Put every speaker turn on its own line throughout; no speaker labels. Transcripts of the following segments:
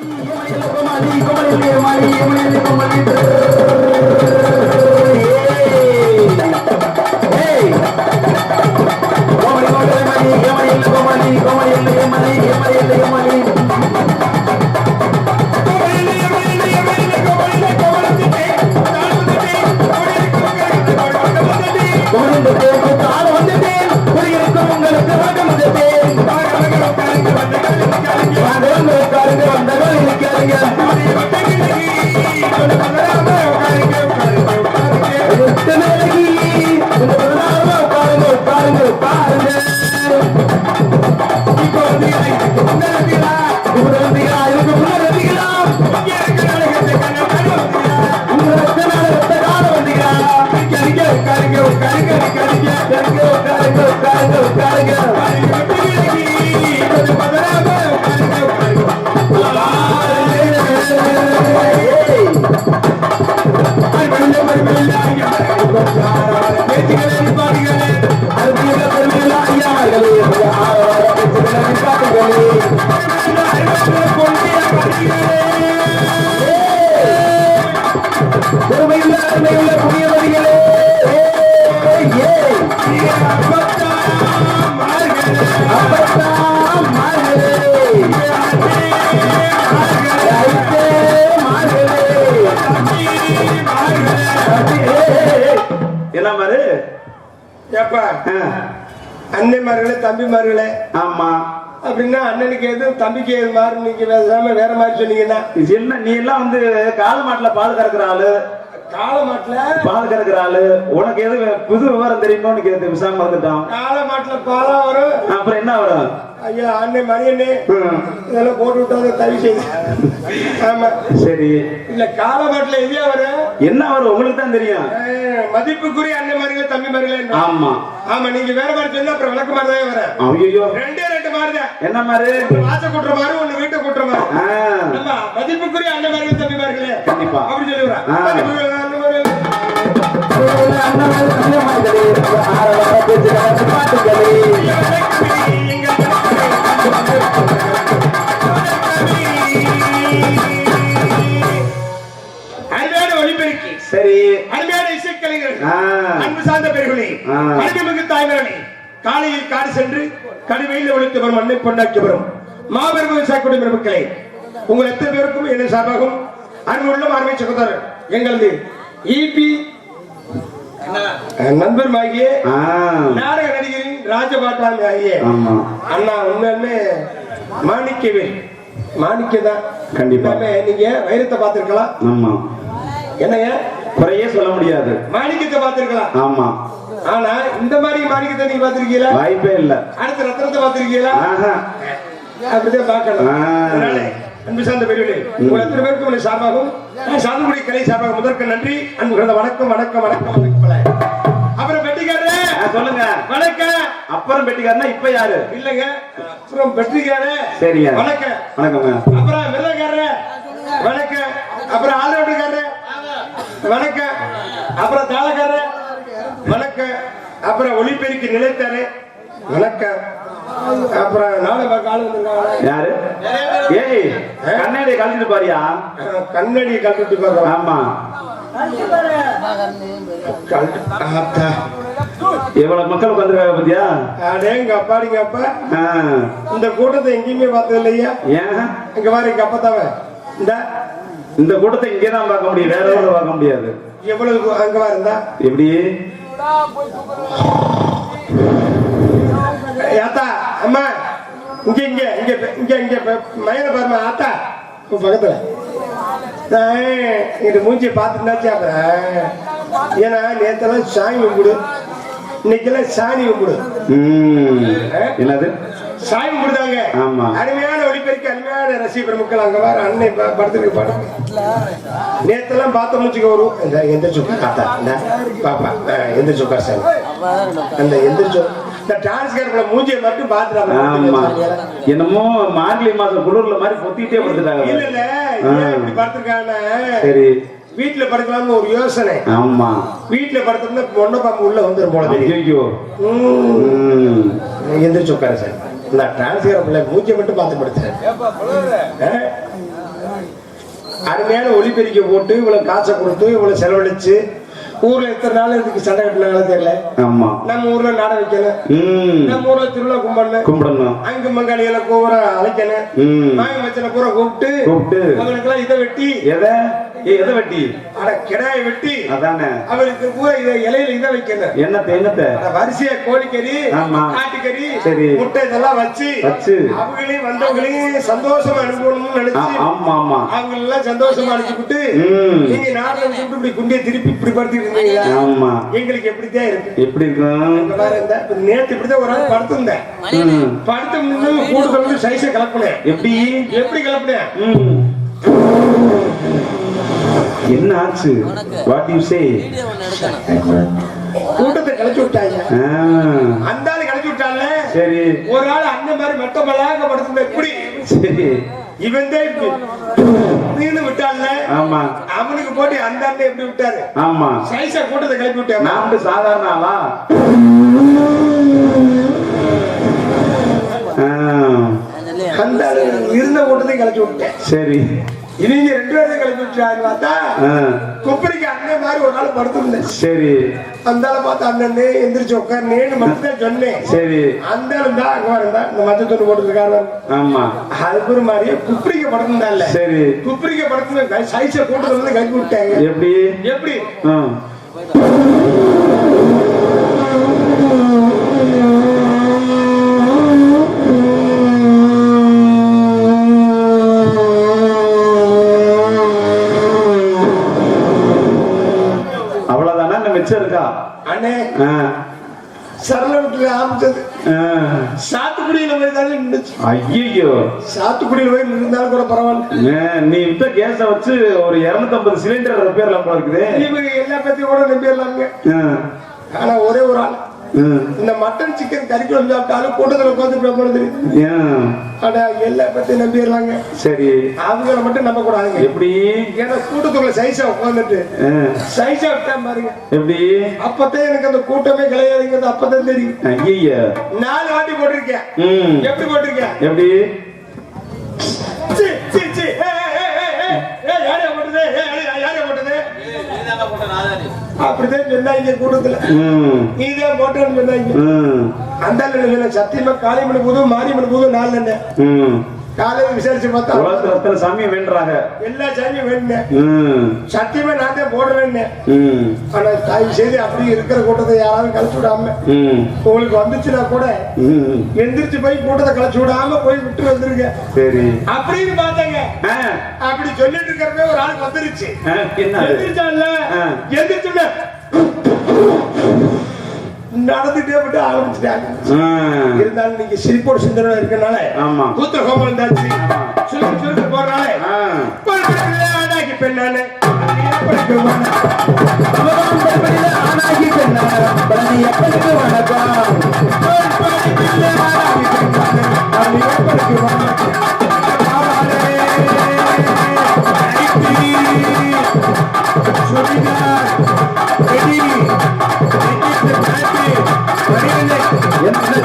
Hey! பெருமையுள்ள தம்பிமார்களே.
ஆமா.
அப்படின்னா அண்ணனுக்கு எது தம்பிக்கு எது மாதிரி நீங்க பேசாம வேற மாதிரி சொன்னீங்கன்னா.
இது என்ன நீ எல்லாம் வந்து கால மாட்டுல பால் கறக்குற ஆளு?
காலமாட்டுல
பால் கறக்குற ஆளு. உனக்கு எது புது விவரம் தெரியுமோன்னு கேட்டு விசாம வந்துட்டான்
காலமாட்டுல பாலா வரும்.
அப்புறம் என்ன வரும்?
ஐயா அண்ணன் மணியண்ணே. இதெல்லாம் போட்டு விட்டாங்க தவி செய்து. ஆமா.
சரி.
இல்ல காலமாட்டுல எதையா வரும்
என்ன வரும் உங்களுக்கு தான் தெரியும்.
மதிப்புக்குரிய அண்ணன் மாதிரிகளே தம்பி மாதிரிகளே
ஆமா.
ஆமா நீங்க வேற மாதிரி சொன்னா அப்புறம் விளக்க மாதிரி தான் வரேன்
ஐயோ
ரெண்டே ரெண்டு மாதிரி
என்ன மாதிரி?
வாச கூட்டுற மாதிரி ஒண்ணு வீட்டை கூட்டுற மாதிரி. ஆமா மதிப்புக்குரிய அண்ணன் மாதிரிகளே தம்பி மாதிரிகளே
கண்டிப்பா.
அப்படி. மதிப்புக்குரிய அண்ணன்
அண்ணன் புதியவர்களே ஆரவார பேச்சு பாட்டுகளே
சரி.
அருமையான இசைக்கலைஞர்கள் அன்பு சார்ந்த பெருகுனே
ஆ.
அன்புமிகு தாய்மரணி காலையில் காடு சென்று கடுமையில் ஒழித்து வரும் மண்ணை பொண்டாக்கி வரும். மாபெரும் விவசாய மக்களே உங்கள் எத்தனை பேருக்கும் என்ன சார்பாகும் அன்பு உள்ள அருமை சகோதரர் எங்களது இபி நண்பர் ஆகிய
ஆ,
நாடக நடிகரின் ராஜபாட்டாமி ஆகிய.
ஆமா.
அண்ணா உண்மையுமே மாணிக்கவே மாணிக்க தான்
கண்டிப்பா.
நீங்க வைரத்தை பார்த்திருக்கலாம்.
ஆமா.
என்னங்க
குறையே சொல்ல முடியாது.
மாணிக்கத்தை பார்த்திருக்கலாம்.
ஆமா.
ஆனா இந்த மாதிரி மாணிக்கத்தை நீங்க பார்த்திருக்கீங்களா?
வாய்ப்பே இல்ல.
அடுத்த ரத்தனத்தை பார்த்திருக்கீங்களா? அப்படிதான். அதனால அன்பு சார்ந்த பெரியவர்களே உங்கள் எத்தனை பேருக்கு உங்களை சார்பாகும் நான் சார்ந்தபடி கலை சார்பாக முதற்கு நன்றி அன்பு வணக்கம் வணக்கம் வணக்கம் வணக்கம். அப்புறம் பெட்டிக்காரே
சொல்லுங்க.
வணக்கம்.
அப்புறம் பெட்டிக்காரனா இப்ப யாரு?
இல்லங்க அப்புறம் பெட்டிக்காரே வணக்கம்.
வணக்கங்க
அப்புறம் மிருதக்காரரு வணக்கம். அப்புறம் ஆல்ரவுண்டுக்காரரு வணக்கம். அப்புறம் தாளக்காரரு. வணக்கம். அப்புறம் ஒளிபெருக்கி நிலைத்தாரு வணக்கம். அப்புறம் ஆளு வந்திருக்காங்களே.
யாரு? ஏய் கண்ணாடி கழிச்சிட்டு பாரியா.
கண்ணாடி கழட்டி பார்க்கலாம்
ஆமா. எவ்வளவு மக்கள் உட்காந்துருக்காங்க பாத்தியா?
அப்பாடிங்க அப்பா
ஆ,
இந்த கூட்டத்தை எங்கேயுமே பார்த்தது இல்லையா
ஏன்?
இங்க பாரு எங்க அப்பத்தாவ. இந்த
இந்த கூட்டத்தை இங்கே தான் பார்க்க முடியும் வேற ஊர்ல பார்க்க முடியாது.
எவ்வளவு கு- அங்க வா இருந்தா?
எப்படி?
ஆத்தா அம்மா இங்க இங்க இங்க இங்க இங்க மயனை பாருமா ஆத்தா உன் பக்கத்துல. இங்கிட்டு மூஞ்சியை பார்த்துருந்தாச்சு அப்புறம்? ஏன்னா நேத்தெல்லாம் சாமி கும்பிடு. இன்னைக்கெல்லாம் சாணி கும்பிடு.
என்னது?
கும்பிடுதாங்க.
ஆமா.
அருமையான ஒளிபெருக்கி அருமையான ரசிக பெருமக்கள் அங்க அன்னை ப- படத்துக்கு படம் நேத்தெல்லாம் பார்த்த மூச்சுக்கு வரும் இந்த எந்த சுக்கா தாத்தா இந்த பாப்பா எந்த சுக்கா சாமி. அந்த எந்த சு- இந்த டிரான்ஸ்கேர்ல மூஞ்சியை மட்டும்
ஆமா.
பாத்துறாங்க
என்னமோ மார்கழி மாசம் குளிர்ல மாதிரி பொத்திக்கிட்டே
இல்ல
படுத்துட்டாங்க
இல்ல இப்படி படுத்திருக்காங்க?
சரி.
வீட்டுல படுக்கலாம்னு ஒரு யோசனை.
ஆமா.
வீட்டுல படுத்தோம்னா பொண்ணை பாம்பு உள்ள வந்துரும் போல தெரியும். எந்திரிச்சு உட்கார சார் நான் டிரான்ஸ்கர் பிள்ளை மூஞ்சியை மட்டும் பார்த்து படுத்தேன் அருமையான ஒளிபெருக்கி போட்டு இவ்வளவு காசை கொடுத்து இவ்வளவு செலவழிச்சு ஊர்ல எத்தனை நாள் இதுக்கு சண்டை கட்டினாங்களோ தெரியல.
ஆமா.
நம்ம ஊர்ல நாட வைக்கணும்
ம்.
நம்ம ஊர்ல திருவிழா கும்பிடணும்
கும்பிடணும்
அங்கு மங்காளிகளை கூற அழைக்கணும்
ம்.
மாய மச்சனை பூரா கூப்பிட்டு
கூப்பிட்டு.
அவங்களுக்கெல்லாம் இதை வெட்டி
எதை? எதை வெட்டி?
அட கிடாயை வெட்டி.
அதானே.
அவருக்கு பூரா இதை இலையில இதை வைக்கணும்
என்னத்தை என்னத்தை?
வரிசையா கோழிக்கறி
ஆமா.
காட்டுக்கறி
சரி.
முட்டை இதெல்லாம் வச்சு
வச்சு.
அவங்களையும் வந்தவங்களையும் சந்தோஷமா அனுப்பணும்னு நினைச்சு
ஆமா ஆமா.
அவங்க எல்லாம் சந்தோஷமா அனுப்பிவிட்டு நீங்க நாட்டில் விட்டு இப்படி குண்டியை திருப்பி இப்படி படுத்திட்டு
ஆமா.
எங்களுக்கு எப்படித்தான் இருக்கு?
எப்படி இருக்கும்
நேத்து இப்படிதான் ஒரு நாள் படுத்திருந்தேன். படுத்து கூடுதல் வந்து சைஸை கிளப்புனேன்
எப்படி?
எப்படி கிளப்புனேன்
ம். என்ன ஆச்சு? வாட் யூ சே
கூட்டத்தை கிளச்சி விட்டாங்க. அந்த ஆளு கிளச்சி விட்டான்ல
சரி.
ஒரு ஆள் அந்த மாதிரி மெட்ட மலாக படுத்திருந்த எப்படி?
சரி.
இவன் தான் இப்படி விட்டான்ல
ஆமா.
அவனுக்கு போட்டு அந்த அண்ணன் எப்படி விட்டாரு?
ஆமா.
சைஸா கூட்டத்தை கிளப்பி
நான் வந்து சாதாரண ஆளா? ஆ,
அந்த இருந்த கூட்டத்தை கிளப்பி விட்டேன்.
சரி.
இவங்க ரெண்டு பேரும் கிளப்பி விட்டாங்க பார்த்தா?
ஆ,
குப்பரிக்கு அண்ணன் மாதிரி ஒரு நாள் படுத்திருந்தேன்
சரி.
அந்த பார்த்து அண்ணன் எந்திரிச்சு உட்காருன்னு மட்டும் தான் சொன்னேன்.
சரி.
அந்த தான் அங்க வரந்தா இந்த. மஞ்சள் துண்டு போட்டுருக்காரு
ஆமா.
அதுக்கு ஒரு மாதிரியே குப்பரிக்க படுத்திருந்தால
சரி.
குப்பரிக்க படுத்து சைஸை கூட்டத்தை வந்து கிளப்பி விட்டாங்க
எப்படி?
எப்படி?
இருக்கா
அண்ணே.
ஆ,
சரள வீட்டுல ஆரம்பிச்சது. சாத்துக்குடியில போய் தானே நின்றுச்சு
ஐயையோ.
சாத்துக்குடியில போய் நின்றாலும் கூட பரவாயில்ல.
நீ கேஸ வச்சு ஒரு 250 சிலிண்டர் ரிப்பேர்ல போல இருக்குது.
இவங்க எல்லா பத்தியும் கூட நம்பிடலாங்க
ஆ,
ஆனா ஒரே ஒரு ஆள். இந்த மட்டன் சிக்கன் கறி குழம்பு சாப்பிட்டாலும் கூட்டத்துல உட்காந்து
ஆ.
ஆனா எல்லா பத்தியும் நம்பிடலாங்க
சரி.
அவங்கள மட்டும் நம்ப கூடாதுங்க.
எப்படி?
ஏன்னா கூட்டத்துக்குள்ள சைஸா உட்காந்துட்டு சைஸா விட்டா பாருங்க.
எப்படி?
அப்பதான் எனக்கு அந்த கூட்டமே கிடையாதுங்கிறது அப்பதான் தெரியும்
ஐயா
நாலு வாட்டி போட்டிருக்கேன்.
ம்.
எப்படி போட்டிருக்கேன்?
எப்படி?
யாரையா போட்டது? யாரையா போட்டது? அப்படிதான் சொன்னாங்க கூட்டத்துல. நீதான் போட்டேன்னு சொன்னாங்க அந்த சத்தியமா காளிமணி புது மாரியம்மன் புது நாள் என்ன
ம்.
காலையில விசாரிச்சு பார்த்தா
உலகத்துல அத்தனை சாமியை வேண்டுறாங்க?
எல்லா சாமியும் வேணுனேன்
ம்.
சத்தியமா நான் தான் போடுறேன்னு. ஆனா தாய் செய்தி அப்படி இருக்கிற கூட்டத்தை யாராவது கழிச்சு விடாம. உங்களுக்கு வந்துச்சுன்னா கூட எந்திரிச்சு போய் கூட்டத்தை கழிச்சு விடாம போய் விட்டு வந்துருங்க.
சரி.
அப்படின்னு பார்த்தாங்க. அப்படி சொல்லிட்டு இருக்கிறப்ப ஒரு ஆளுக்கு வந்துருச்சு? எந்திரிச்சான்ல
ஆ.
நடந்துட்டே விட்டு ஆரம்பிச்சுட்டாங்க. இருந்தாலும் நீங்க சிரிப்போடு சிந்தனை இருக்கனால
ஆமா.
கூத்திர ஹோமம் இருந்தாச்சு சுருக்கு சுருக்கு போறனால
ஆ,
ஆடாக்கி பெண்ணானே எப்படி போவானே?
அவதான் பெருமையில ஆணாகி பெண்ணான பழனி எப்பனுக்கு வணக்கம்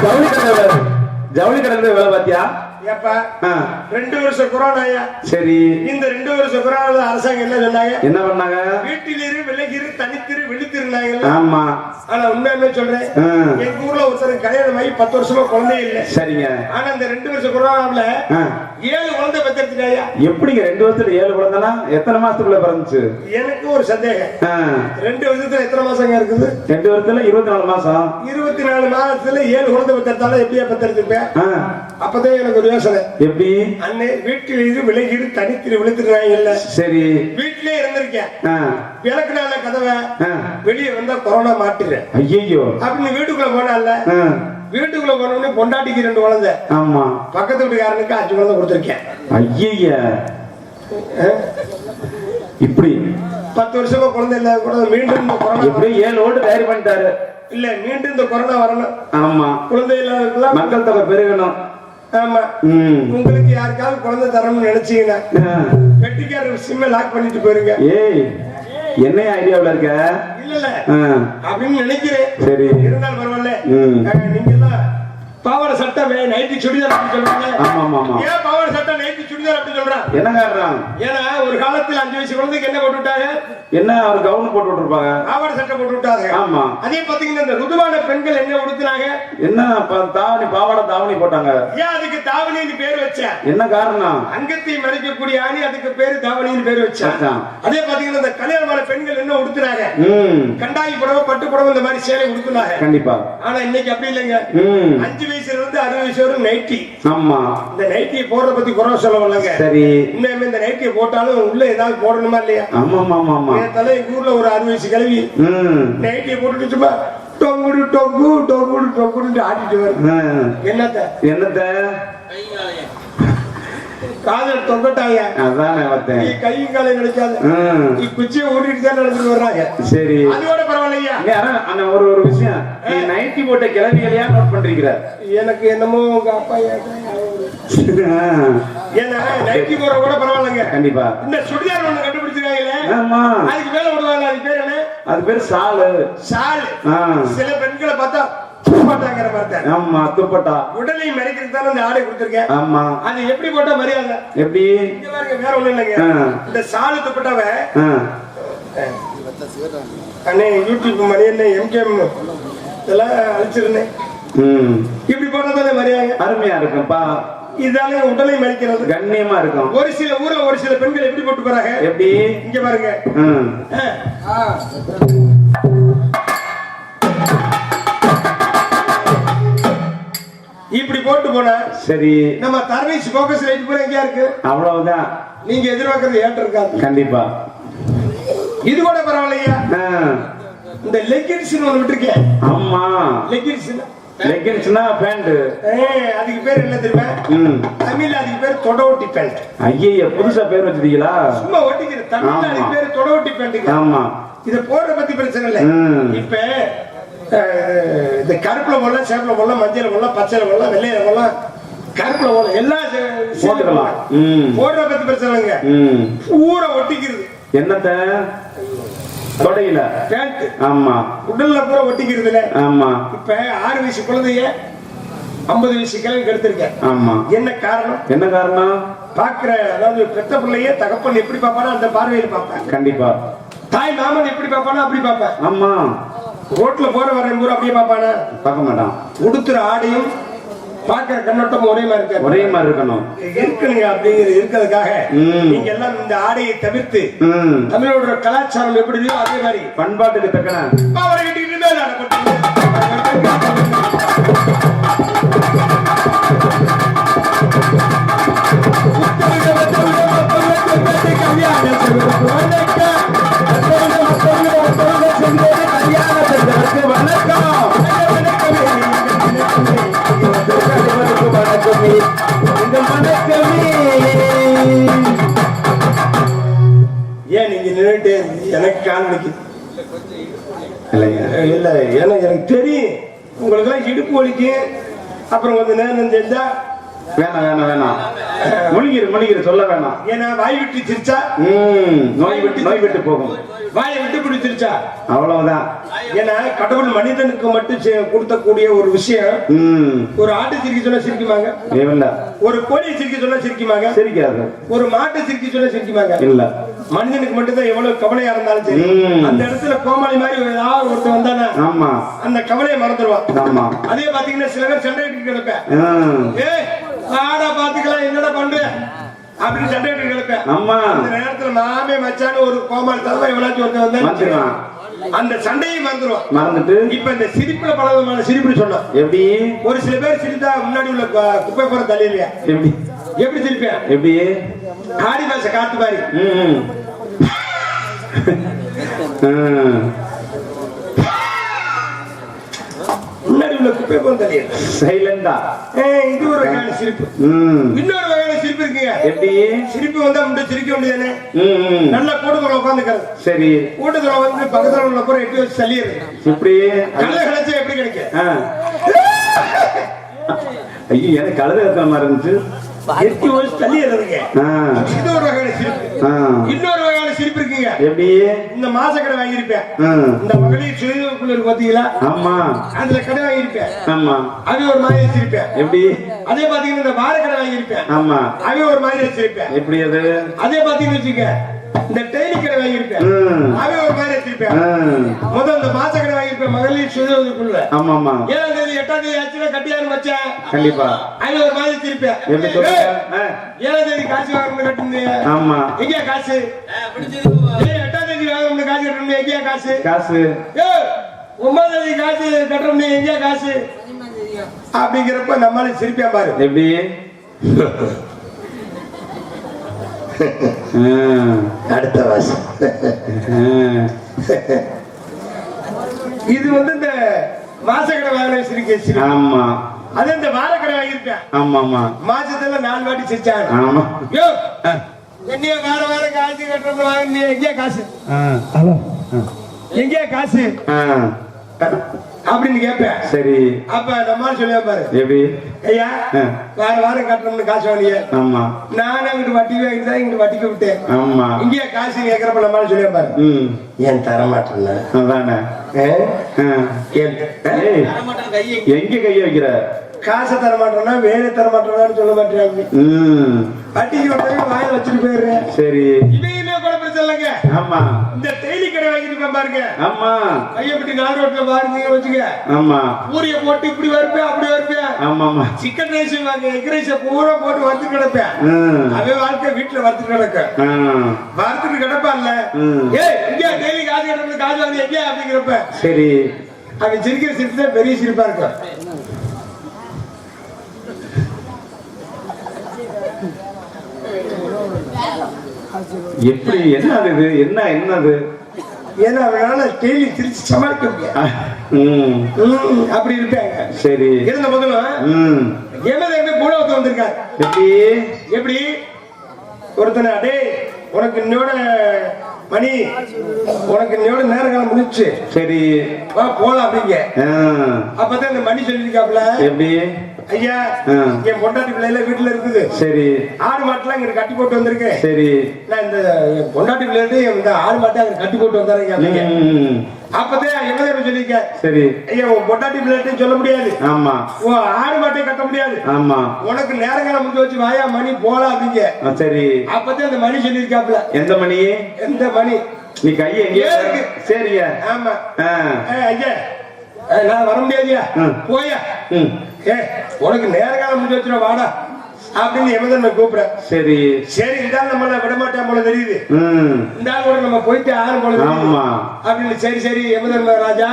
ஜவுளி கடை? ஜவுளி கடையில வேலை பாத்தியா?
ஏப்பா ரெண்டு வருஷம் கொரோனாயா
சரி.
இந்த ரெண்டு வருஷம் கொரோனால அரசாங்கம் என்ன சொன்னாங்க?
என்ன பண்ணாங்க?
விலகிரு தனித்திரு விழித்திருந்தாங்கல்ல
ஆமா.
ஆனா உண்மையுமே சொல்றேன். எங்க ஊர்ல கல்யாணம் ஆகி பத்து வருஷமா குழந்தை இல்ல.
சரிங்க.
ஆனா இந்த ரெண்டு வருஷம் கொரோனாவுல ஏழு குழந்தை பெற்றெடுத்துட்டாயா
எப்படிங்க ரெண்டு வருஷத்துல ஏழு குழந்தைனா எத்தனை மாசத்துக்குள்ள பிறந்துச்சு?
எனக்கு ஒரு சந்தேகம். ரெண்டு வருஷத்துல எத்தனை மாசங்க இருக்குது?
ரெண்டு வருஷத்துல இருபத்தி நாலு மாசம்.
இருபத்தி நாலு மாசத்துல ஏழு குழந்தை பெற்றெடுத்தாலும் எப்படியா பெற்றெடுத்துப்பேன்
ஆ,
அப்பதான் எனக்கு ஒரு யோசனை.
எப்படி?
அண்ணே வீட்டில் இரு விலகிரு தனித்திரு விழுத்துறாங்கல்ல
சரி.
வீட்டிலே இருந்திருக்கேன். விளக்குனால கதவை
ஆ,
வெளியே வந்தா கொரோனா மாட்டிடுறேன்
ஐயையோ.
அப்படின்னு வீட்டுக்குள்ள போனால வீட்டுக்குள்ள போனோடனே பொண்டாட்டிக்கு ரெண்டு குழந்தை.
ஆமா.
பக்கத்து வீட்டுக்காரனுக்கு அஞ்சு குழந்தை கொடுத்துருக்கேன். அஹ்,
இப்படி.
பத்து வருஷமா குழந்தை இல்லாத கூட மீண்டும் இந்த கொரோனா
இப்படி ஏழு ஓட்டு தயார் பண்ணிட்டாரு.
இல்ல மீண்டும் இந்த கொரோனா வரணும்.
ஆமா.
குழந்தை இல்லாதவர்களாம்
மக்கள் தொகை பெருகணும்.
ஆமா. உங்களுக்கு யாருக்காவது குழந்தை தரணும்னு நினைச்சீங்கன்னா. வெட்டிக்காரர் சிம்மை லாக் பண்ணிட்டு போயிருங்க.
ஏய். என்ன ஐடியாவுல இருக்க?
இல்ல இல்ல அப்படின்னு நினைக்கிறேன்.
சரி.
இருந்தாலும் பரவாயில்ல. நீங்க எல்லாம் பாவாடை சட்டை நைட்டி சுடிதார் அப்படி சொல்றாங்க
ஆமா ஆமா ஆமா
ஏன் பாவாடை சட்டை நைட்டி சுடிதார் அப்படி சொல்றான்
என்ன காரணம்
ஏன்னா ஒரு காலத்துல அஞ்சு வயசு குழந்தைக்கு என்ன போட்டு விட்டாங்க?
என்ன அவர் கவுன் போட்டு விட்டுருப்பாங்க?
பாவாடை சட்டை போட்டு விட்டாங்க.
ஆமா.
அதே பாத்தீங்கன்னா இந்த ருதுவான பெண்கள் என்ன உடுத்துனாங்க?
என்ன தாவணி பாவாடை தாவணி போட்டாங்க.
ஏன் அதுக்கு தாவணின்னு பேர் வச்சேன்
என்ன காரணம்?
அங்கத்தை மறைக்கக்கூடிய ஆணி அதுக்கு பேரு தாவணின்னு பேர் வச்சான்
வச்சான்.
அதே பாத்தீங்கன்னா இந்த கல்யாணமான பெண்கள் என்ன உடுத்துனாங்க? கண்டாயி புடவை பட்டு புடவை இந்த மாதிரி சேலை உடுத்துனாங்க.
கண்டிப்பா.
ஆனா இன்னைக்கு அப்படி இல்லைங்க. அஞ்சு வயசுல இருந்து அறுபது வயசு வரை நைட்டி
ஆமா.
இந்த நைட்டியை போடுற பத்தி குறை சொல்ல இல்லைங்க
சரி.
இன்னும் இந்த நைட்டியை போட்டாலும் உள்ள ஏதாவது போடணுமா இல்லையா?
ஆமா ஆமா ஆமா
நேத்தால எங்க ஊர்ல ஒரு அறுபது வயசு கிழவி.
ம்.
நைட்டியை போட்டுட்டு சும்மா டொங்குடு டொங்கு டொங்குடு டொங்குடு ஆடிட்டு வருது. என்னத்த?
என்னத்த?
காதல் தொங்கட்டாங்க
அதானே
நீ
பார்த்தேன்
கையும் காலையும் நினைக்காத நீ குச்சியை ஓட்டிட்டு தான் நடந்துட்டு வர்றாங்க.
சரி.
அதோட பரவாயில்லையா?
அண்ணா, ஒரு ஒரு விஷயம். நீ நைட்டி போட்ட கிளவிகளையா நோட் பண்றீங்க?
எனக்கு என்னமோ உங்க அப்பா ஏன்னா நைட்டி போற கூட பரவாயில்லைங்க.
கண்டிப்பா.
இந்த சுடிதார் ஒண்ணு கண்டுபிடிச்சிருக்காங்களே.
ஆமா.
அதுக்கு மேல விடுவாங்க அது பேர் என்ன?
அது பேர் சாலு.
சால். சில பெண்களை பார்த்தா மாட்டாங்கிற பார்த்தேன்
ஆமா துப்பட்டா.
உடலை மறைக்கிறது தானே ஆடை கொடுத்துருக்கேன்.
ஆமா.
அது எப்படி போட்டா மரியாதை?
எப்படி?
இங்க பாருங்க வேற ஒண்ணும் இல்லைங்க. இந்த சாலு துப்பட்டாவ. அண்ணே யூடியூப் மணி என்ன எம்கேஎம் இதெல்லாம் அழிச்சிருந்தேன். இப்படி போட்டா தானே மரியாதை?
அருமையா இருக்கும்பா.
இதால உடலை மறைக்கிறது.
கண்ணியமா இருக்கும்.
ஒரு சில ஊர்ல ஒரு சில பெண்கள் எப்படி போட்டு போறாங்க?
எப்படி?
இங்க பாருங்க. இப்படி போட்டு போனா
சரி.
நம்ம தர்வீஸ் போக்கஸ் லைட் பூரா எங்கேயா இருக்கு?
அவ்வளவுதான்.
நீங்க எதிர்பார்க்கறது ஏற்ற இருக்காது.
கண்டிப்பா.
இது கூட பரவாயில்லையா. இந்த லெக்கின்ஸ் ஒண்ணு விட்டுருக்கேன்
ஆமா.
லெக்கின்ஸ்
லெகின்ஸ்னா பேண்ட்
அதுக்கு பேர் என்ன தெரியுமா? தமிழ்ல அதுக்கு பேர் தொடவட்டி பேண்ட்
ஐய புதுசா பேர் வச்சிருக்கீங்களா
சும்மா ஒட்டிக்கிற தமிழ்ல. அதுக்கு பேர் தொடவட்டி பேண்ட்டுங்க
ஆமா.
இத போடுற பத்தி பிரச்சனை இல்ல. இப்ப இந்த கருப்புல போடலாம் சேப்புல போடலாம் மஞ்சள் போடலாம் பச்சையில போடலாம் வெள்ளையில போடலாம் கருப்புல போடலாம் எல்லா
போட்டுக்கலாம்.
போடுற பத்தி பிரச்சனை இல்லைங்க.
ம்.
ஊரை ஒட்டிக்கிறது.
என்னத்த? தொடையில.
பேண்ட்
ஆமா.
உடல்ல பூரா ஒட்டிக்கிறது இல்ல.
ஆமா.
இப்ப ஆறு வயசு குழந்தைய ஐம்பது வயசு கிழங்கு எடுத்திருக்கேன்.
ஆமா.
என்ன காரணம்?
என்ன காரணம்?
பாக்குற அதாவது பெத்த பிள்ளைய தகப்பன் எப்படி பார்ப்பானோ அந்த பார்வையில பார்ப்பேன்.
கண்டிப்பா.
தாய் மாமன் எப்படி பார்ப்பானோ அப்படி பார்ப்பேன்.
ஆமா.
ரோட்ல போற வரேன் பூரா அப்படியே பார்ப்பானா
பார்க்க மாட்டான்
உடுத்துற ஆடையும் பார்க்கிற கண்ணோட்டம் ஒரே மாதிரி இருக்காது
ஒரே மாதிரி இருக்கணும்
இருக்குனுங்க அப்படிங்கிறது இருக்கிறதுக்காக. நீங்க எல்லாம் இந்த ஆடையை தவிர்த்து தமிழோட கலாச்சாரம் எப்படி இருக்கோ அதே மாதிரி
பண்பாட்டுக்கு தக்கன
அவரை கட்டிக்கிட்டு மேல நின்றுட்டே எனக்கு கால் வலிக்குது இல்ல ஏன்னா எனக்கு தெரியும். உங்களுக்கு எல்லாம் இடுப்பு வலிக்கும் அப்புறம் கொஞ்சம் நேரம் செஞ்சா
வேணாம் வேணாம் வேணாம். மொழிகிற மொழிகிற சொல்ல வேணாம்.
ஏன்னா வாய் விட்டு சிரிச்சா?
நோய் விட்டு நோய் விட்டு போகும்.
வாயை விட்டு இப்படி சிரிச்சா?
அவ்வளவுதான்.
ஏன்னா கடவுள் மனிதனுக்கு மட்டும் கொடுத்தக்கூடிய ஒரு விஷயம்.
ம்.
ஒரு ஆட்டு சிரிக்க சொன்னா சிரிக்குமாங்க?
இல்ல
ஒரு கோழியை சிரிக்க சொன்னா சிரிக்குமாங்க?
சிரிக்காது.
ஒரு மாட்டை சிரிக்க சொன்னா சிரிக்குமாங்க?
இல்ல.
மனிதனுக்கு மட்டும்தான் எவ்வளவு கவலையா இருந்தாலும் சரி. அந்த இடத்துல கோமாளி மாதிரி ஏதாவது ஒருத்தன் வந்தானா
ஆமா.
அந்த கவலையை மறந்துடுவான்
ஆமா.
அதே பாத்தீங்கன்னா சில பேர் சண்டை கிடப்பேன். ஆடா பாத்துக்கலாம் என்னடா பண்ற? அப்படின்னு சண்டை கிடப்பேன்
ஆமா
அந்த நேரத்துல மாமே மச்சான்னு ஒரு கோமாளி தலைவர் எவ்வளவு ஒருத்தன் வந்தா
வந்துருவான்
அந்த சண்டையை மறந்துடுவான்
மறந்துட்டு?
இப்ப இந்த சிரிப்புல பல விதமான சிரிப்புன்னு சொன்னோம்
எப்படி?
ஒரு சில பேர் சிரித்தா முன்னாடி உள்ள குப்பை போற தலையிலையா?
எப்படி?
எப்படி சிரிப்பேன்
எப்படி?
ஆடி மாச காத்து மாதிரி முன்னாடி உள்ள குப்பை போற தலையில
சைலண்டா.
ஏய், இது ஒரு வகையான சிரிப்பு. இன்னொரு வகையான சிரிப்பு இருக்குங்க.
எப்படி?
சிரிப்பு வந்தா முன்னாடி சிரிக்க வேண்டியதானே
ம் ம்.
நல்லா கூட்டத்துல உட்காந்துக்கிறது.
சரி.
கூட்டத்துல வந்து பக்கத்துல உள்ள கூட எட்டி வச்சு தள்ளிடுது
இப்படி?
கல்ல கிடைச்சா எப்படி கிடைக்கும்.
ஐயோ எனக்கு கழுத மாதிரி இருந்துச்சு.
எட்டி
ஆ.
இது ஒரு வகையான சிரிப்பு. இன்னொரு வகையான சிரிப்பு இருக்குங்க.
எப்படி?
இந்த மாச கடை வாங்கியிருப்பேன். இந்த மகளிர் சுயக்குள்ள பாத்தீங்களா
ஆமா.
அதுல கடை வாங்கியிருப்பேன்.
ஆமா.
அது ஒரு மாதிரி வச்சிருப்பேன்
எப்படி?
அதே பாத்தீங்கன்னா இந்த வார கடை வாங்கியிருப்பேன்.
ஆமா.
அவன் ஒரு மாதிரி வச்சிருப்பேன்
எப்படி அது?
அதே பாத்தீங்கன்னு வச்சுக்க இந்த டெய்லி கடை வாங்கியிருப்பேன். அவன் ஒரு மாதிரி வச்சிருப்பேன். முதல் இந்த மாச கடை வாங்கியிருப்பேன். மகளிர் சுயக்குள்ள
ஆமா ஆமா
ஏழாம் தேதி எட்டாம் தேதி ஆச்சுன்னா கட்டியாரு மச்சான்
கண்டிப்பா.
அவன் ஒரு மாதிரி
ஆ,
ஏழாம் தேதி காசு வாங்கணும்னு கட்டுனீங்க
ஆமா.
எங்கேயா காசு? ஏய், எட்டாம் தேதி வாங்கணும்னு காசு கட்டணும் எங்கேயா காசு?
காசு.
ஏய், ஒன்பதாம் தேதி காசு கட்டணும் எங்கேயா காசு? அப்படிங்கிறப்ப நம்மளால சிரிப்பா பாரு.
எப்படி?
அடுத்த வாசம். இது வந்து இந்த மாசக்கடை வாங்கின சிரிக்க சிரிப்பு
ஆமா.
அது இந்த வாரக்கடை வாங்கியிருப்பேன்.
ஆமா ஆமா.
மாசத்துல நாலு வாட்டி சிரிச்சாங்க
ஆமா.
யோ என்னைய வார வாரம் காசு கட்டணும் வாங்கினீங்க. எங்கேயா காசு?
ஆ.
எங்கேயா காசு?
ஆ,
அப்படின்னு கேட்பேன்.
சரி.
அப்ப நம்மால் சொல்லுவா பாரு.
எப்படி?
ஐயா. வார வாரம் கட்டணும்னு காசு வாங்கிய
ஆமா.
நானே இங்கிட்டு வட்டி வாங்கிட்டு இங்கிட்டு வட்டிக்கு விட்டேன்.
ஆமா.
இங்கேயே காசு கேட்கறப்ப நம்மால சொல்லுவா பாரு.
ம்.
ஏன் தர மாட்டேன்னா
அதானே எங்க கைய வைக்கிற?
காசை தர மாட்டேன்னா வேலை தர மாட்டேன்னு சொல்ல மாட்டேன்
ம்.
வட்டிக்கு விட்டவே வாயை வச்சுட்டு போயிடுறேன்.
சரி.
இல்லைங்க.
ஆமா.
இந்த டெய்லி கடை வாங்கிட்டு பாருங்க.
ஆமா.
ஐயப்பட்டி நாலு ரோட்ல பாருங்க வச்சுக்க.
ஆமா.
பூரிய போட்டு இப்படி வருப்பேன் அப்படி வருப்பேன்
ஆமா ஆமா
சிக்கன் ரைஸ் வாங்க எக் ரைஸ் பூரா போட்டு வறுத்து கிடப்பேன். அவன் வாழ்க்கை வீட்டுல வறுத்து கிடக்க. வறுத்துட்டு கிடப்பான்ல.
ம்.
ஏய் இங்க டெய்லி காசு கட்டணும் காசு வாங்கி எங்க அப்படிங்கிறப்ப.
சரி.
அவன் சிரிக்கிற சிரிப்பு பெரிய சிரிப்பா இருக்கும்.
எப்படி என்னது இது என்ன என்னது?
ஏன்னா அவனால டெய்லி சிரிச்சு சமாளிக்க முடியாது. அப்படி இருப்பாங்க
சரி.
இருந்த போதிலும்
ம்.
எம்எல்ஏ பூலவத்தை வந்திருக்காரு.
எப்படி?
எப்படி? ஒருத்தனை அடே உனக்கு இன்னோட மணி உனக்கு இன்னோட நேர காலம் முடிச்சு
சரி.
வா போலாம் அப்படிங்க. அப்பதான் இந்த மணி சொல்லியிருக்காப்ல
எப்படி?
ஐயா. என் பொண்டாட்டி பிள்ளைல வீட்டுல இருக்குது.
சரி.
ஆடு மாட்டுலாம் இங்க கட்டி போட்டு வந்திருக்கேன்
சரி.
நான் இந்த என் பொண்டாட்டி பிள்ளைட்டு இந்த ஆடு மாட்டை அங்க கட்டி போட்டு
ம்.
அப்பதான் எம்எல்ஏ சொல்லியிருக்கேன்
சரி.
ஐயா உன் பொண்டாட்டி சொல்ல முடியாது.
ஆமா.
உன் ஆடு மாட்டையும் கட்ட முடியாது.
ஆமா.
உனக்கு நேரங்காலம் முடிஞ்சு வச்சு வாயா மணி
ஆ, சரி.
அப்பதான் இந்த மணி சொல்லியிருக்காப்ல
எந்த மணி?
எந்த மணி?
நீ கைய எங்க. சரியா?
ஆமா. ஐயா. நான் வர முடியாதுயா. போயா
ம்.
ஏ உனக்கு நேரங்காலம் முடிஞ்சு வச்சுட வாடா. அப்படின்னு எமதன் கூப்பிடுறேன்
சரி.
சரி இந்த நம்மள விட மாட்டேன் போல தெரியுது. இந்த ஆள் கூட நம்ம போயிட்டு ஆள் போல. அப்படின்னு சரி சரி எமதன் ராஜா.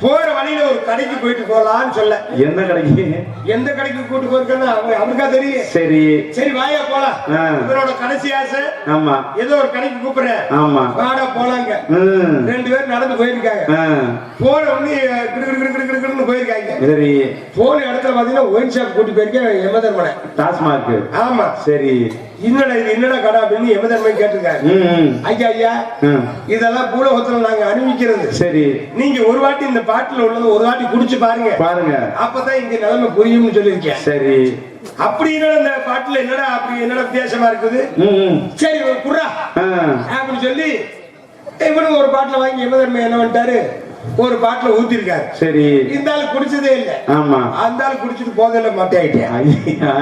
போற வழியில ஒரு கடைக்கு போயிட்டு போலான்னு சொல்ல.
என்ன கடைக்கு?
எந்த கடைக்கு கூட்டு போயிருக்கேன்னு அவங்க அவருக்கா தெரியும்.
சரி.
சரி வாயா போலாம். இவரோட கடைசி ஆசை
ஆமா.
ஏதோ ஒரு கடைக்கு கூப்பிடுறேன்.
ஆமா.
வாடா போலாங்க. ரெண்டு பேரும் நடந்து போயிருக்காங்க.
ஆ.
போன உடனே கிடு கிடு கிடு கிடு கிடுன்னு போயிருக்காங்க.
சரி.
போன இடத்துல பாத்தீங்கன்னா ஒயின் ஷாப் கூட்டி போயிருக்கேன் எமதர்மனை
டாஸ்மாக்
ஆமா.
சரி.
என்னடா இது என்னடா கடை அப்படின்னு எமதர்மன் கேட்டிருக்காங்க
ம் ம்.
ஐயா ஐயா. இதெல்லாம் பூலோகத்துல நாங்க அனுபவிக்கிறது
சரி.
நீங்க ஒரு வாட்டி இந்த பாட்டுல உள்ளது ஒரு வாட்டி குடிச்சு பாருங்க.
பாருங்க.
அப்பதான் இங்க நிலைமை புரியும்னு சொல்லியிருக்கேன்.
சரி.
அப்படி என்னடா இந்த பாட்டுல என்னடா அப்படி என்னடா வித்தியாசமா இருக்குது. சரி ஒரு குர்ரா. அப்படின்னு சொல்லி இவனும் ஒரு பாட்டுல வாங்கி எமதர்மன் என்ன பண்ணிட்டாரு? ஒரு பாட்டுல ஊத்திருக்காரு.
சரி.
இந்த ஆள் குடிச்சதே இல்ல.
ஆமா.
அந்த ஆள் குடிச்சிட்டு போதையில மாட்டாயிட்டேன்
ஐயா.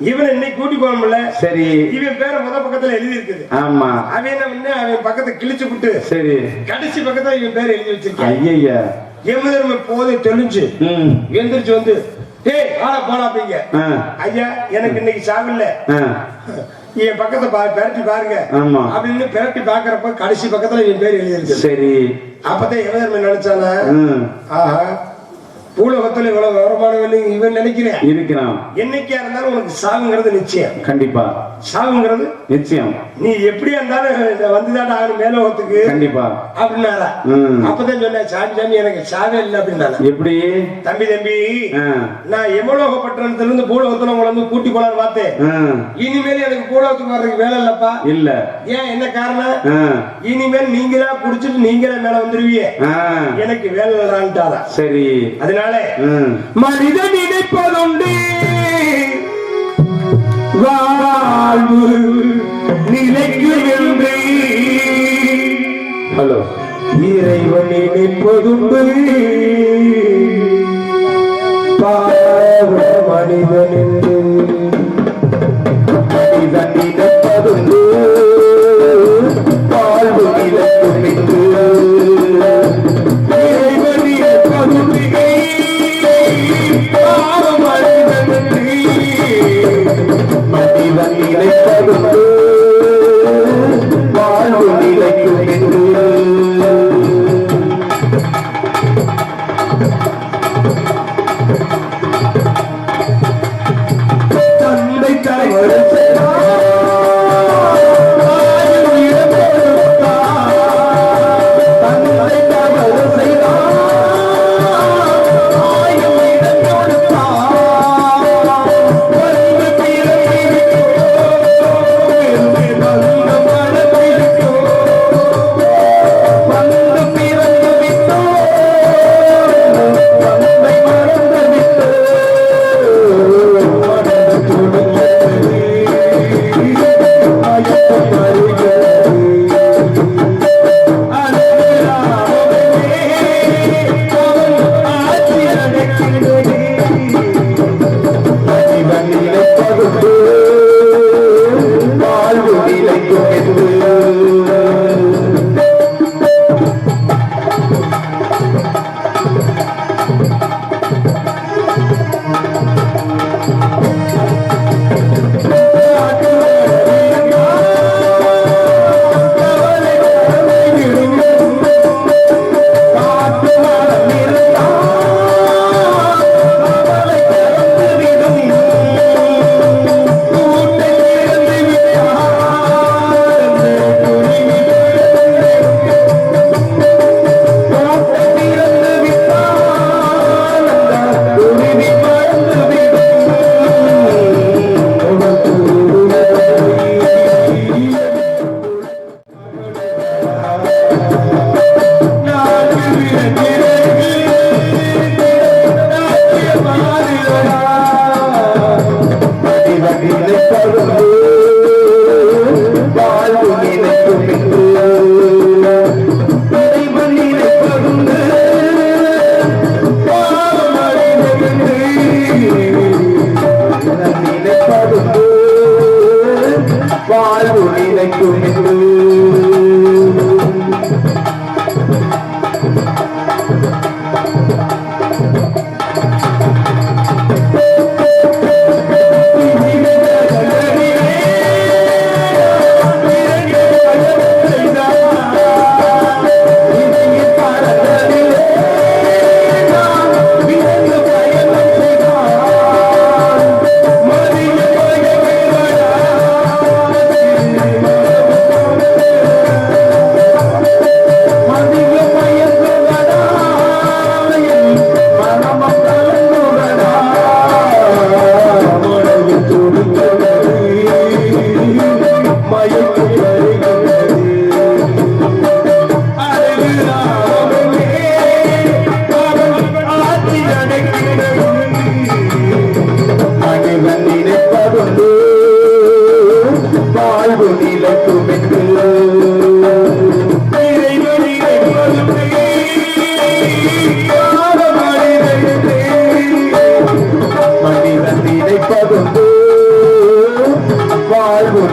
இவனை இன்னைக்கு கூட்டி போகணும்ல
சரி.
இவன் பேரை முத பக்கத்துல எழுதி இருக்குது
ஆமா.
அவன் என்ன பண்ண அவன் பக்கத்தை கிழிச்சு விட்டு
சரி.
கடைசி பக்கத்துல இவன் பேர் எழுதி வச்சிருக்கான்.
ஐயா
எமதர்ம போதை தெளிஞ்சு எந்திரிச்சு வந்து டேய் வாடா போலாம் அப்படிங்க. ஐயா எனக்கு இன்னைக்கு சாவில்ல. என் பக்கத்தை பெரட்டி பாருங்க. அப்படின்னு பெரட்டி பாக்குறப்ப கடைசி பக்கத்துல என் பேர் எழுதி இருக்கு
சரி.
அப்பதான் எமதர்ம நினைச்சானா? ஆஹா. பூலகத்துல இவ்வளவு வருமானம் இவன் நினைக்கிறேன்.
இருக்கிறான்.
என்னைக்கா இருந்தாலும் உனக்கு சாவுங்கிறது நிச்சயம்.
கண்டிப்பா.
சாவுங்கிறது
நிச்சயம்.
நீ எப்படியா இருந்தாலும் வந்துதான் ஆகணும் மேலோகத்துக்கு?
கண்டிப்பா.
அப்படின்னாரா. அப்பதான் சொன்னேன் சாமி சாமி எனக்கு சாவே இல்லை அப்படின்னாரா
எப்படி?
தம்பி தம்பி. நான் எமலோக பட்டணத்துல இருந்து பூலோகத்துல உங்களை வந்து கூட்டி போலான்னு பார்த்தேன். இனிமேல் எனக்கு பூலோகத்துக்கு வர்றதுக்கு வேலை இல்லப்பா.
இல்ல.
ஏன் என்ன காரணம். இனிமேல் நீங்களா குடிச்சிட்டு நீங்களே மேல வந்துருவீங்க. எனக்கு வேலை இல்லைன்ட்டாரா
சரி.
அதனால
ம்.
மனிதன் நினைப்பதுண்டு வாழ்வு நிலைக்கு என்று
ஹலோ.
இறைவனை நிற்பதுண்டு பாவ மனிதன் என்று.
மனிதன் நினைப்பதுண்டு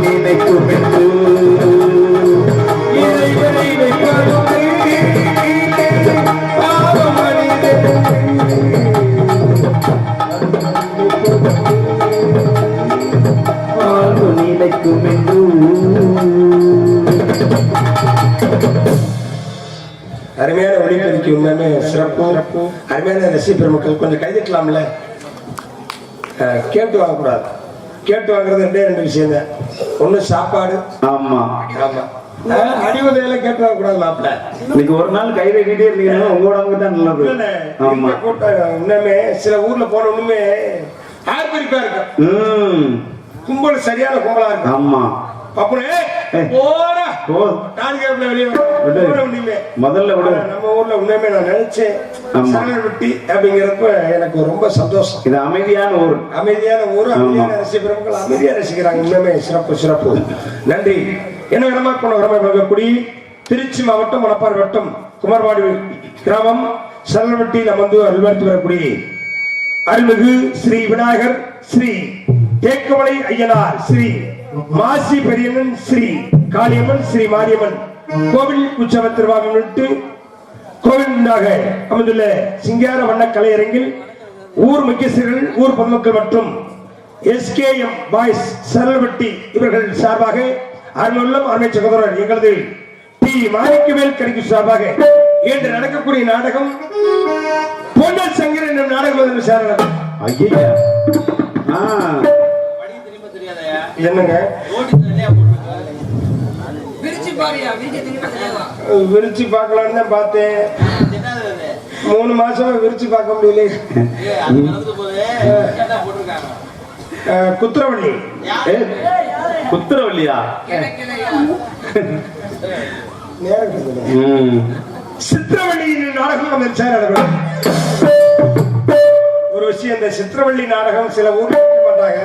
நினைக்கும் என்று
அருமையான ஒளிபெருக்கி உண்மையுமே சிறப்பு அருமையான ரசி பெருமக்கள் கொஞ்சம் கைதிக்கலாம்ல கேட்டு வாங்கக்கூடாது. கேட்டு வாங்குறது ரெண்டே ரெண்டு விஷயம் தான் ஒண்ணு சாப்பாடு.
ஆமா.
ஆமா. அஹ், அடிவதையில கேட்டு மாப்பிள்ள.
இன்னைக்கு ஒரு நாள் கை வைக்கிட்டே இருந்தீங்கன்னா உங்க உடம்புக்கு தான் நல்லது. ஆமா.
கூட்டம் சில ஊர்ல போன ஒண்ணுமே ஆர்ப்பரிப்பா இருக்கு
ம்.
கும்பல் சரியான கும்பலா இருக்கு
ஆமா.
அப்புறம். போடா.
ஓ
நான்கேப்ல வெளியே உண்மையுமே
முதல்ல விடு.
நம்ம ஊர்ல உண்மையுமே நான் நினைச்சேன்
ஆமா.
சரணல் வெட்டி அப்படிங்கிறப்ப எனக்கு ரொம்ப சந்தோஷம்.
இது அமைதியான ஊர்.
அமைதியான ஊர் அமைதியான ரசிக பெருமக்கள் அமைதியா ரசிக்கிறாங்க. உண்மையுமே சிறப்பு சிறப்பு. நன்றி. என்ன இடமா போன வரமா பார்க்கக்கூடிய திருச்சி மாவட்டம் மணப்பாறை வட்டம் குமாரபாடி கிராமம் சரளவட்டியில் அமர்ந்து அருள்வாழ்த்து வரக்கூடிய அருள்மிகு ஸ்ரீ விநாயகர் ஸ்ரீ தேக்கமலை ஐயனார் ஸ்ரீ மாசி பெரியம்மன் ஸ்ரீ காளியம்மன் ஸ்ரீ மாரியம்மன் கோவில் உற்சவ திருவாகம் விட்டு கோவில் அமைந்துள்ள சிங்கார வண்ண கலையரங்கில் ஊர் முக்கியஸ்தர்கள் ஊர் பொதுமக்கள் மற்றும் எஸ்கேஎம் பாய்ஸ் சரளவட்டி இவர்கள் சார்பாக அருளுள்ளம் அருமை சகோதரர் எங்களது டி மாணிக்கவேல் கணிக்கு சார்பாக இன்று நடக்கக்கூடிய நாடகம் பொன்னல் சங்கர் என்னும் நாடகம் வந்து சாரணம்
ஐயா ஆ.
என்னங்க?
விரிச்சு
பார்க்கலான்னு தான் பார்த்தேன். மூணு மாசமா விரிச்சு பார்க்க முடியல. குத்திரவள்ளி.
ம்.
சித்திரவள்ளியின் நாடகம் சார் நடக்கும் ஒரு விஷயம் இந்த சித்திரவள்ளி நாடகம் சில ஊர்ல வைக்க மாட்டாங்க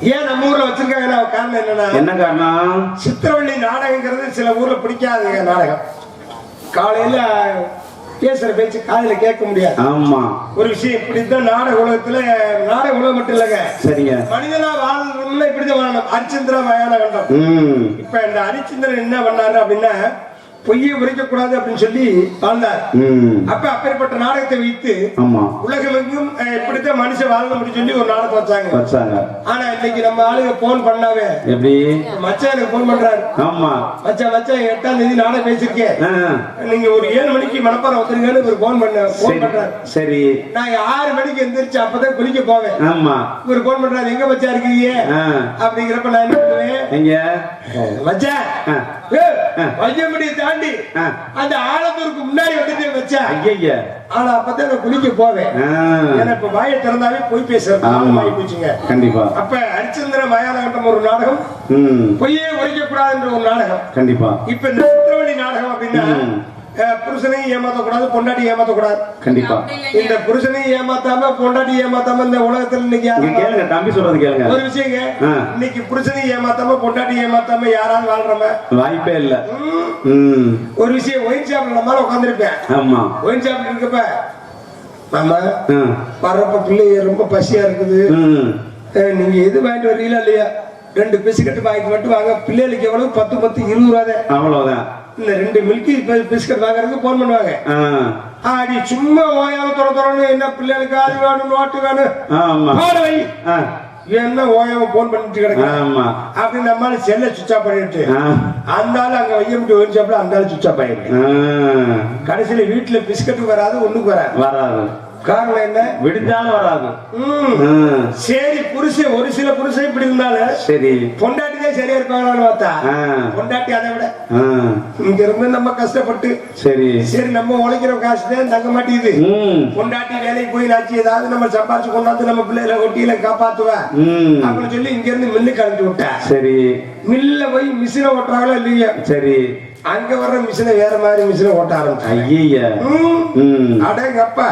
ஏன் நம்ம ஊர்ல வச்சிருக்காங்கன்னா காரணம் என்னன்னா
என்ன காரணம்?
சித்திரவள்ளி நாடகங்கிறது சில ஊர்ல பிடிக்காதுங்க நாடகம். காலையில பேசுற பேச்சு காதுல கேட்க முடியாது.
ஆமா.
ஒரு விஷயம் இப்படித்தான் நாடக உலகத்துல நாடக உலகம் மட்டும் இல்லைங்க.
சரிங்க.
மனிதனா வாழ்றதுல இப்படிதான் வாழணும். அரிச்சந்திரா மயான கண்டம்
ம்.
இப்ப இந்த ஹரிச்சந்திரன் என்ன பண்ணாரு அப்படின்னா பொய்யை உரைக்க கூடாது அப்படின்னு சொல்லி வாழ்ந்தார். அப்ப அப்பேற்பட்ட நாடகத்தை வைத்து அஹ், இப்படித்தான் மனுஷன் வாழணும் அப்படின்னு சொல்லி ஒரு நாடகம் வச்சாங்க.
வச்சாங்க.
ஆனா இன்னைக்கு நம்ம ஆளுங்க போன் பண்ணாவே
எப்படி?
மச்சான் எனக்கு போன் பண்றாரு.
ஆமா.
மச்சான் மச்சான் எட்டாம் தேதி நாடகம் பேசிருக்கேன் நீங்க ஒரு ஏழு மணிக்கு மணப்பாறை வந்துருங்கன்னு ஒரு போன் பண்ண போன் பண்றாரு.
சரி.
நான் ஆறு மணிக்கு எந்திரிச்சு அப்பதான் குளிக்க போவேன்.
ஆமா.
இவர் போன் பண்றாரு எங்க மச்சான் இருக்கீங்க அப்படிங்கிறப்ப நான் என்ன பண்ணுவேன்?
எங்க?
மச்சான். ஏய், வையம்படியை தாண்டி. அந்த ஆலத்தூருக்கு முன்னாடி வந்துட்டு வச்சேன்.
ஐயய்ய.
ஆனா அப்பதான் நான் குளிக்க போவேன். இப்ப வாயை திறந்தாவே போய் பேசுறது
ஆமா.
ஆகி போச்சுங்க.
கண்டிப்பா.
அப்ப ஹரிச்சந்திர மயானகண்டம் ஒரு நாடகம். பொய்யே உரைக்க கூடாதுன்ற ஒரு நாடகம்.
கண்டிப்பா.
இப்ப இந்த சித்திரவழி நாடகம் அப்படின்னா புருஷனையும் ஏமாத்தக்கூடாது பொண்டாட்டி ஏமாத்தக்கூடாது.
கண்டிப்பா.
இந்த புருஷனையும் ஏமாத்தாம பொண்டாட்டி ஏமாத்தாம இந்த உலகத்துல இன்னைக்கு
கேளுங்க தம்பி சொல்றது கேளுங்க.
ஒரு விஷயங்க. இன்னைக்கு புருஷனையும் ஏமாத்தாம பொண்டாட்டி ஏமாத்தாம யாராவது வாழ்றம
வாய்ப்பே இல்ல.
ஒரு விஷயம் ஒயின் ஷாப்ல நம்மளால உட்காந்துருப்பேன்
ஆமா.
ஒயின் ஷாப்ல இருக்கப்ப மாமா
ஆ,
வர்றப்ப பிள்ளைங்க ரொம்ப பசியா இருக்குது. நீங்க எது வாங்கிட்டு வரீங்களா இல்லையா ரெண்டு பிஸ்கட் வாங்கி மட்டும் வாங்க. பிள்ளைகளுக்கு எவ்வளவு? பத்து பத்து இருபது ரூபா தான்.
அவ்வளவுதான்.
இந்த ரெண்டு மில்கி பிஸ்கட் வாங்குறதுக்கு போன் பண்ணுவாங்க.
ஆ,
ஆடி சும்மா ஓயாம தொட தொடணும் என்ன பிள்ளைகளுக்கு அது வேணும் நோட்டு வேணும். வை. என்ன ஓயாம போன் பண்ணிட்டு கிடக்கு
ஆமா.
அப்படி நம்மளால செல்ல சுவிச் ஆஃப் பண்ணிட்டு அந்த ஆளு அங்க வையமிட்டு ஒயின் ஷாப்ல அந்த ஆளு சுவிச் ஆஃப் ஆயிருக்கு கடைசியில வீட்டுல பிஸ்கட் வராது ஒண்ணுக்கு வராது.
வராது.
காரணம் என்ன?
விடிஞ்சாலும் வராது.
சரி புருஷன் ஒரு சில புருஷன் இப்படி இருந்தாலும்
சரி.
பொண்டாட்டி தான் சரியா இருப்பாங்களான்னு பார்த்தா பொண்டாட்டி அதை விட. இங்க இருந்து நம்ம கஷ்டப்பட்டு
சரி.
சரி நம்ம உழைக்கிற காசு தான் தங்க மாட்டேங்குது.
ம்.
பொண்டாட்டி வேலைக்கு போய் நாச்சு ஏதாவது நம்ம சம்பாரிச்சு கொண்டாந்து நம்ம பிள்ளைகளை ஒட்டியில காப்பாத்துவ
ம்.
அப்படின்னு சொல்லி இங்க இருந்து மில்லு கலந்து விட்டா.
சரி.
மில்ல போய் மிஷினை ஓட்டுறாங்களோ இல்லையா?
சரி.
அங்க வர்ற மிஷினை வேற மாதிரி மிஷினை ஓட்ட ஆரம்பிச்சாங்க
ஐய
அடேங்கப்பா.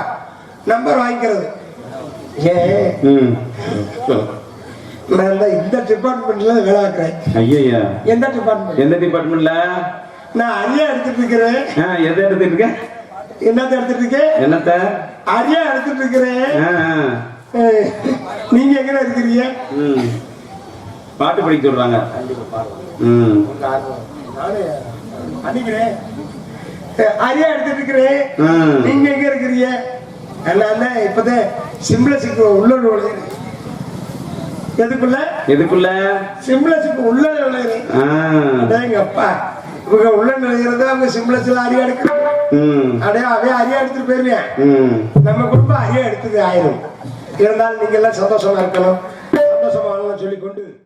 நம்பர் வாங்கிக்கிறது. நான் இந்த டிபார்ட்மெண்ட்ல வேலை பார்க்கிறேன்
ஐயா
எந்த டிபார்ட்மெண்ட்
எந்த டிபார்ட்மெண்ட்ல
நான் அரியா எடுத்துட்டு இருக்கிறேன்.
எதை எடுத்துட்டு இருக்க?
என்னத்த எடுத்துட்டு இருக்கேன்
என்னத்த?
அரியா எடுத்துட்டு இருக்கிறேன். நீங்க எங்க இருக்கிறீங்க?
பாட்டு படிக்க சொல்றாங்க.
அஹ், அரியா எடுத்துட்டு இருக்கிறேன். நீங்க எங்க இருக்கிறீங்க? தான் இப்பதான் சிம்பிளஸுக்கு உள்ள நுழையிறேன் எதுக்குள்ள?
எதுக்குள்ள?
சிம்பிளஸுக்கு உள்ள நுழையிறேன் எங்க அப்பா இவங்க உள்ள நுழையிறது அவங்க சிம்பிளஸ்ல அரியா எடுக்கிறாங்க
ம்.
அடே அவன் அரியா எடுத்துட்டு போயிருவேன்
ம்.
நம்ம குடும்பம் அரியா எடுத்தது ஆயிரும். இருந்தாலும் நீங்க எல்லாம் சந்தோஷமா இருக்கணும்.